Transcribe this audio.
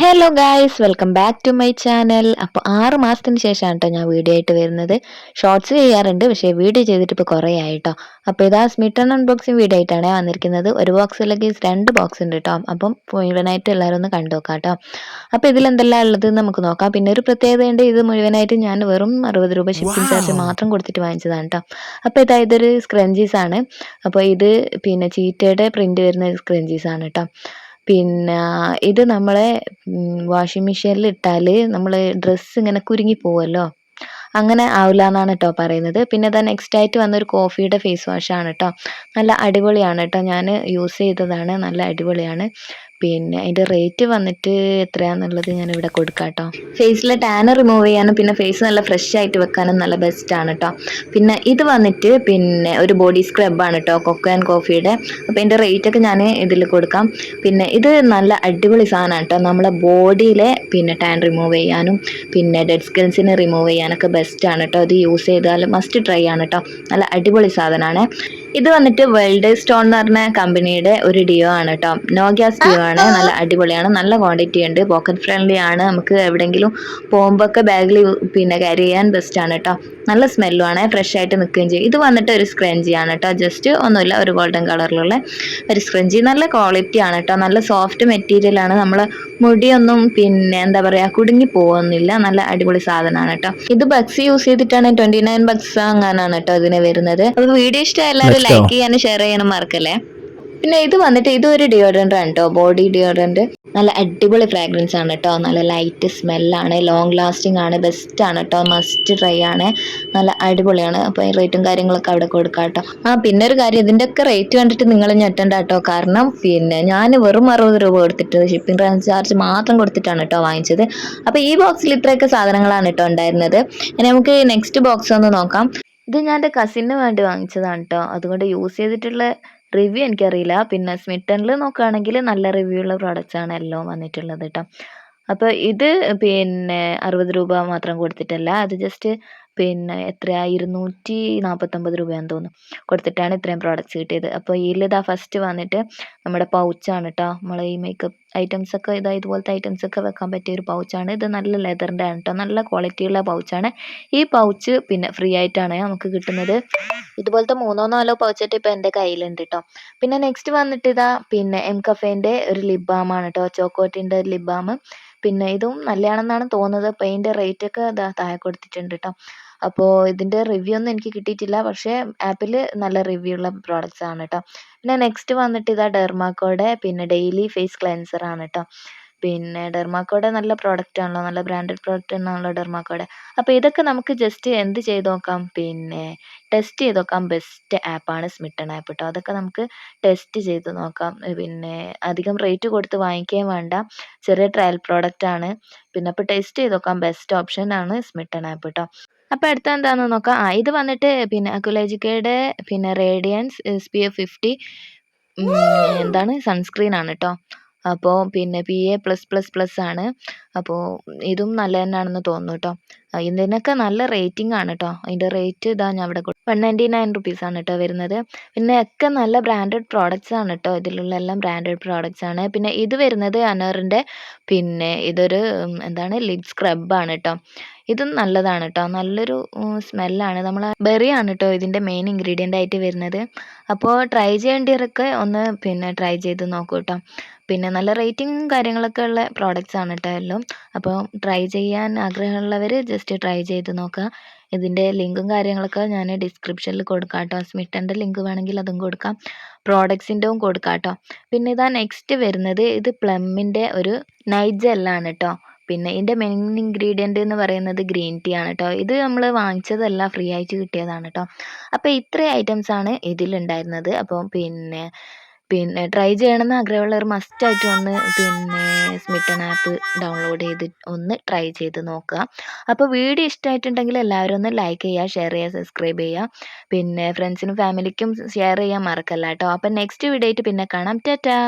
Hello guys welcome back to my channel അപ്പോൾ ആറ് മാസത്തിന് ശേഷമാണ് കേട്ടോ ഞാൻ വീഡിയോ ആയിട്ട് വരുന്നത്. ഷോർട്സ് ചെയ്യാറുണ്ട്. പക്ഷേ വീഡിയോ ചെയ്തിട്ട് ഇപ്പോൾ കുറേ ആയിട്ടോ. അപ്പോൾ ഇതാ സ്മിട്ടൺ അൺബോക്സിങ് വീഡിയോ ആയിട്ടാണ് വന്നിരിക്കുന്നത്. ഒരു ബോക്സ് അല്ലെങ്കിൽ രണ്ട് ബോക്സ് ഉണ്ട് കേട്ടോ അപ്പം മുഴുവനായിട്ട് എല്ലാവരും ഒന്ന് കണ്ടു നോക്കാം കേട്ടോ അപ്പോൾ ഇതിൽ എന്തെല്ലാം ഉള്ളത് നമുക്ക് നോക്കാം. പിന്നെ ഒരു പ്രത്യേകതയുണ്ട്. ഇത് മുഴുവനായിട്ട് ഞാൻ വെറും അറുപത് രൂപ ഷിപ്പിംഗ് ചാർജ് മാത്രം കൊടുത്തിട്ട് വാങ്ങിച്ചതാണ് കേട്ടോ അപ്പോൾ ഇതാ ഇതൊരു സ്ക്രഞ്ചീസ് ആണ്. അപ്പോൾ ഇത് പിന്നെ ചീറ്റയുടെ പ്രിന്റ് വരുന്ന സ്ക്രഞ്ചീസ് ആണ് കേട്ടോ പിന്നെ ഇത് നമ്മളെ വാഷിംഗ് മെഷീനിൽ ഇട്ടാൽ നമ്മൾ ഡ്രസ്സ് ഇങ്ങനെ കുരുങ്ങി പോവുമല്ലോ അങ്ങനെ ആവില്ല എന്നാണ് കേട്ടോ പറയുന്നത്. പിന്നെ ഇതാ നെക്സ്റ്റ് ആയിട്ട് വന്നൊരു കോഫിയുടെ ഫേസ് വാഷാണ് കേട്ടോ നല്ല അടിപൊളിയാണ് കേട്ടോ ഞാൻ യൂസ് ചെയ്തതാണ്. നല്ല അടിപൊളിയാണ്. പിന്നെ അതിന്റെ റേറ്റ് വന്നിട്ട് എത്രയാണെന്നുള്ളത് ഞാൻ ഇവിടെ കൊടുക്കാം കേട്ടോ ഫേസിലെ ടാന് റിമൂവ് ചെയ്യാനും പിന്നെ ഫേസ് നല്ല ഫ്രഷ് ആയിട്ട് വെക്കാനും നല്ല ബെസ്റ്റ് ആണ് കേട്ടോ പിന്നെ ഇത് വന്നിട്ട് പിന്നെ ഒരു ബോഡി സ്ക്രബാണ് കേട്ടോ കൊക്കോ ആൻഡ് കോഫിയുടെ അപ്പോൾ റേറ്റ് ഒക്കെ ഞാൻ ഇതിൽ കൊടുക്കാം. പിന്നെ ഇത് നല്ല അടിപൊളി സാധനമാണ് കേട്ടോ നമ്മളെ ബോഡിയിലെ പിന്നെ ടാൻ റിമൂവ് ചെയ്യാനും പിന്നെ ഡെഡ് സ്കിൻസിന് റിമൂവ് ചെയ്യാനൊക്കെ ബെസ്റ്റ് ആണ് കേട്ടോ ഇത് യൂസ് ചെയ്താൽ മസ്റ്റ് ട്രൈ ആണ് കേട്ടോ നല്ല അടിപൊളി സാധനമാണ് ഇത് വന്നിട്ട് വേൾഡ് സ്റ്റോൺ എന്ന് പറഞ്ഞ കമ്പനിയുടെ ഒരു ഡിയോ ആണ് കേട്ടോ നോ ഗ്യാസ് ഡിയോ ആണ് നല്ല അടിപൊളിയാണ് നല്ല ക്വാണ്ടിറ്റി ഉണ്ട് പോക്കറ്റ് ഫ്രണ്ട്ലി ആണ്. നമുക്ക് എവിടെയെങ്കിലും പോകുമ്പോഴൊക്കെ ബാഗിൽ പിന്നെ ക്യാരി ചെയ്യാൻ ബെസ്റ്റ് ആണ് കേട്ടോ നല്ല സ്മെല്ലും ആണ് ഫ്രഷ് ആയിട്ട് നിൽക്കുകയും ചെയ്യും. ഇത് വന്നിട്ട് ഒരു സ്ക്രഞ്ചി ആണ് കേട്ടോ ജസ്റ്റ് ഒന്നുമില്ല ഒരു ഗോൾഡൻ കളറിലുള്ള ഒരു സ്ക്രഞ്ചി നല്ല ക്വാളിറ്റി ആണ് കേട്ടോ നല്ല സോഫ്റ്റ് മെറ്റീരിയൽ ആണ്. നമ്മൾ മുടിയൊന്നും പിന്നെ എന്താ പറയുക കുടുങ്ങി പോകുന്നില്ല. നല്ല അടിപൊളി സാധനമാണ് കേട്ടോ ഇത് ബക്സ് യൂസ് ചെയ്തിട്ടാണ് ട്വന്റി നയൻ ബക്സ് അങ്ങനെയാണ് കേട്ടോ ഇതിന് വരുന്നത്. അപ്പോൾ വീഡിയോ ഇഷ്ടം എല്ലാവരും ലൈക്ക് ചെയ്യാനും ഷെയർ ചെയ്യാനും മറക്കല്ലേ? പിന്നെ ഇത് വന്നിട്ട് ഇതൊരു ഡിയോഡ്രന്റ് ആണ് കേട്ടോ ബോഡി ഡിയോഡ്രന്റ് നല്ല അടിപൊളി ഫ്രാഗ്രൻസ് ആണ് കേട്ടോ നല്ല ലൈറ്റ് സ്മെല്ലാണ് ലോങ് ലാസ്റ്റിംഗ് ആണ് ബെസ്റ്റ് ആണ് കേട്ടോ മസ്റ്റ് ട്രൈ ആണ്. നല്ല അടിപൊളിയാണ്. അപ്പോൾ ഈ റേറ്റും കാര്യങ്ങളൊക്കെ അവിടെ കൊടുക്കാം കേട്ടോ ആ പിന്നെ ഒരു കാര്യം ഇതിന്റെയൊക്കെ റേറ്റ് കണ്ടിട്ട് നിങ്ങൾ ഞെട്ടണ്ട കേട്ടോ കാരണം പിന്നെ ഞാൻ വെറും അറുപത് രൂപ കൊടുത്തിട്ട് ഷിപ്പിംഗ് ചാർജ് മാത്രം കൊടുത്തിട്ടാണ് കേട്ടോ വാങ്ങിച്ചത്. അപ്പോൾ ഈ ബോക്സിൽ ഇത്രയൊക്കെ സാധനങ്ങളാണ് കേട്ടോ ഉണ്ടായിരുന്നത്. ഇനി നമുക്ക് നെക്സ്റ്റ് ബോക്സ് ഒന്ന് നോക്കാം. ഇത് ഞാൻ എന്റെ കസിന് വേണ്ടി വാങ്ങിച്ചതാണ് കേട്ടോ അതുകൊണ്ട് യൂസ് ചെയ്തിട്ടുള്ള റിവ്യൂ എനിക്കറിയില്ല. പിന്നെ സ്മിറ്റണിൽ നോക്കുകയാണെങ്കിൽ നല്ല റിവ്യൂ ഉള്ള പ്രോഡക്റ്റ്സ് ആണ് എല്ലാം വന്നിട്ടുള്ളത് കേട്ടോ അപ്പോൾ ഇത് പിന്നെ അറുപത് രൂപ മാത്രം കൊടുത്തിട്ടല്ല അത് ജസ്റ്റ് പിന്നെ എത്രയാ? ഇരുന്നൂറ്റി നാൽപ്പത്തൊമ്പത് രൂപയാണെന്ന് തോന്നുന്നു. കൊടുത്തിട്ടാണ് ഇത്രയും പ്രോഡക്റ്റ്സ് കിട്ടിയത്. അപ്പോൾ ഇതിലിതാ ഫസ്റ്റ് വന്നിട്ട് നമ്മുടെ പൗച്ചാണ് കേട്ടോ നമ്മളെ ഈ മേക്കപ്പ് ഐറ്റംസ് ഒക്കെ ഇതാ ഇതുപോലത്തെ ഐറ്റംസ് ഒക്കെ വെക്കാൻ പറ്റിയ ഒരു പൗച്ചാണ് ഇത് നല്ല ലെതറിന്റെ ആണ് കേട്ടോ നല്ല ക്വാളിറ്റിയുള്ള പൗച്ചാണ് ഈ പൗച്ച് പിന്നെ ഫ്രീ ആയിട്ടാണ് നമുക്ക് കിട്ടുന്നത്. ഇതുപോലത്തെ മൂന്നോ നാലോ പൗച്ചറ്റ് ഇപ്പോൾ എന്റെ കയ്യിലുണ്ട് കേട്ടോ പിന്നെ നെക്സ്റ്റ് വന്നിട്ട് ഇതാ പിന്നെ എം കഫേന്റെ ഒരു ലിപ് ബാമാണ് കേട്ടോ ചോക്കോട്ടിന്റെ ലിപ് ബാം പിന്നെ ഇതും നല്ലതാണെന്നാണ് തോന്നുന്നത്. അപ്പോൾ അതിന്റെ റേറ്റ് ഒക്കെ ഇതാ താഴെ കൊടുത്തിട്ടുണ്ട് കേട്ടോ അപ്പോൾ ഇതിന്റെ റിവ്യൂ ഒന്നും എനിക്ക് കിട്ടിയിട്ടില്ല. പക്ഷേ ആപ്പിൽ നല്ല റിവ്യൂ ഉള്ള പ്രോഡക്റ്റ്സ് ആണ് കേട്ടോ പിന്നെ നെക്സ്റ്റ് വന്നിട്ട് ഇതാ ഡെർമാക്കോയുടെ പിന്നെ ഡെയിലി ഫേസ് ക്ലെൻസർ ആണ് കേട്ടോ പിന്നെ ഡെർമാക്കോയുടെ നല്ല പ്രോഡക്റ്റ് ആണല്ലോ നല്ല ബ്രാൻഡഡ് പ്രോഡക്റ്റ് ആണല്ലോ ഡെർമാക്കോയുടെ അപ്പോൾ ഇതൊക്കെ നമുക്ക് ജസ്റ്റ് എന്ത് ചെയ്ത് നോക്കാം? പിന്നെ ടെസ്റ്റ് ചെയ്ത് നോക്കാം. ബെസ്റ്റ് ആപ്പാണ് സ്മിട്ടൺ ആപ്പ് കേട്ടോ അതൊക്കെ നമുക്ക് ടെസ്റ്റ് ചെയ്ത് നോക്കാം. പിന്നെ അധികം റേറ്റ് കൊടുത്ത് വാങ്ങിക്കുകയും വേണ്ട. ചെറിയ ട്രയൽ പ്രോഡക്റ്റ് ആണ്. പിന്നെ അപ്പോൾ ടെസ്റ്റ് ചെയ്ത് നോക്കാം. ബെസ്റ്റ് ഓപ്ഷൻ ആണ് സ്മിട്ടൺ ആപ്പ് കേട്ടോ അപ്പോൾ അടുത്ത എന്താണെന്ന് നോക്കാം. ആ ഇത് വന്നിട്ട് പിന്നെ അക്കുലേജിക്കയുടെ പിന്നെ radiance S P F fifty എന്താണ്? സൺസ്ക്രീൻ ആണ് കേട്ടോ അപ്പോൾ പിന്നെ P A plus plus plus ആണ്. അപ്പോൾ ഇതും നല്ല തന്നെയാണെന്ന് തോന്നുന്നു കേട്ടോ ഇതിനൊക്കെ നല്ല റേറ്റിംഗ് ആണ് കേട്ടോ അതിന്റെ റേറ്റ് ഇതാ ഞാൻ അവിടെ വൺ നയന്റി നയൻ റുപ്പീസ് ആണ് കേട്ടോ വരുന്നത്. പിന്നെ ഒക്കെ നല്ല ബ്രാൻഡഡ് പ്രോഡക്റ്റ്സ് ആണ് കേട്ടോ ഇതിലുള്ള എല്ലാം ബ്രാൻഡഡ് പ്രോഡക്റ്റ്സ് ആണ്. പിന്നെ ഇത് വരുന്നത് അനറിന്റെ പിന്നെ ഇതൊരു എന്താണ്? ലിപ് സ്ക്രബ് ആണ് കേട്ടോ ഇതും നല്ലതാണ് കേട്ടോ നല്ലൊരു സ്മെല്ലാണ്. നമ്മൾ ബെറിയാണ് കേട്ടോ ഇതിന്റെ മെയിൻ ഇൻഗ്രീഡിയന്റ് ആയിട്ട് വരുന്നത്. അപ്പോൾ ട്രൈ ചെയ്യേണ്ടവരൊക്കെ ഒന്ന് പിന്നെ ട്രൈ ചെയ്ത് നോക്കൂ കേട്ടോ പിന്നെ നല്ല റേറ്റിംഗും കാര്യങ്ങളൊക്കെ ഉള്ള പ്രോഡക്റ്റ്സ് ആണ് കേട്ടോ എല്ലാം. അപ്പോൾ ട്രൈ ചെയ്യാൻ ആഗ്രഹമുള്ളവർ ജസ്റ്റ് ട്രൈ ചെയ്ത് നോക്കുക ഇതിന്റെ ലിങ്കും കാര്യങ്ങളൊക്കെ ഞാൻ ഡിസ്ക്രിപ്ഷനിൽ കൊടുക്കാം കേട്ടോ സ്മിട്ടന്റെ ലിങ്ക് വേണമെങ്കിൽ അതും കൊടുക്കാം. പ്രോഡക്ട്സിന്റെയും കൊടുക്കാം കേട്ടോ പിന്നെ ഇതാ നെക്സ്റ്റ് വരുന്നത് ഇത് പ്ലമ്മിന്റെ ഒരു നൈറ്റ് ജെല്ലാണ് കേട്ടോ പിന്നെ ഇതിന്റെ മെയിൻ ഇൻഗ്രീഡിയന്റ് എന്ന് പറയുന്നത് ഗ്രീൻ ടീ ആണ് കേട്ടോ ഇത് നമ്മൾ വാങ്ങിച്ചതല്ല ഫ്രീ ആയിട്ട് കിട്ടിയതാണ് കേട്ടോ അപ്പോൾ ഇത്രയും ഐറ്റംസ് ആണ് ഇതിലുണ്ടായിരുന്നത്. അപ്പോൾ പിന്നെ പിന്നെ ട്രൈ ചെയ്യണമെന്ന് ആഗ്രഹമുള്ളവർ മസ്റ്റായിട്ട് ഒന്ന് പിന്നെ സ്മിട്ടൺ ആപ്പ് ഡൗൺലോഡ് ചെയ്ത് ഒന്ന് ട്രൈ ചെയ്ത് നോക്കുക. അപ്പോൾ വീഡിയോ ഇഷ്ടമായിട്ടുണ്ടെങ്കിൽ എല്ലാവരും ഒന്ന് ലൈക്ക് ചെയ്യുക ഷെയർ ചെയ്യുക സബ്സ്ക്രൈബ് ചെയ്യുക. പിന്നെ ഫ്രണ്ട്സിനും ഫാമിലിക്കും ഷെയർ ചെയ്യാൻ മറക്കല്ല കേട്ടോ അപ്പം നെക്സ്റ്റ് വീഡിയോ ആയിട്ട് പിന്നെ കാണാം. ടാറ്റാ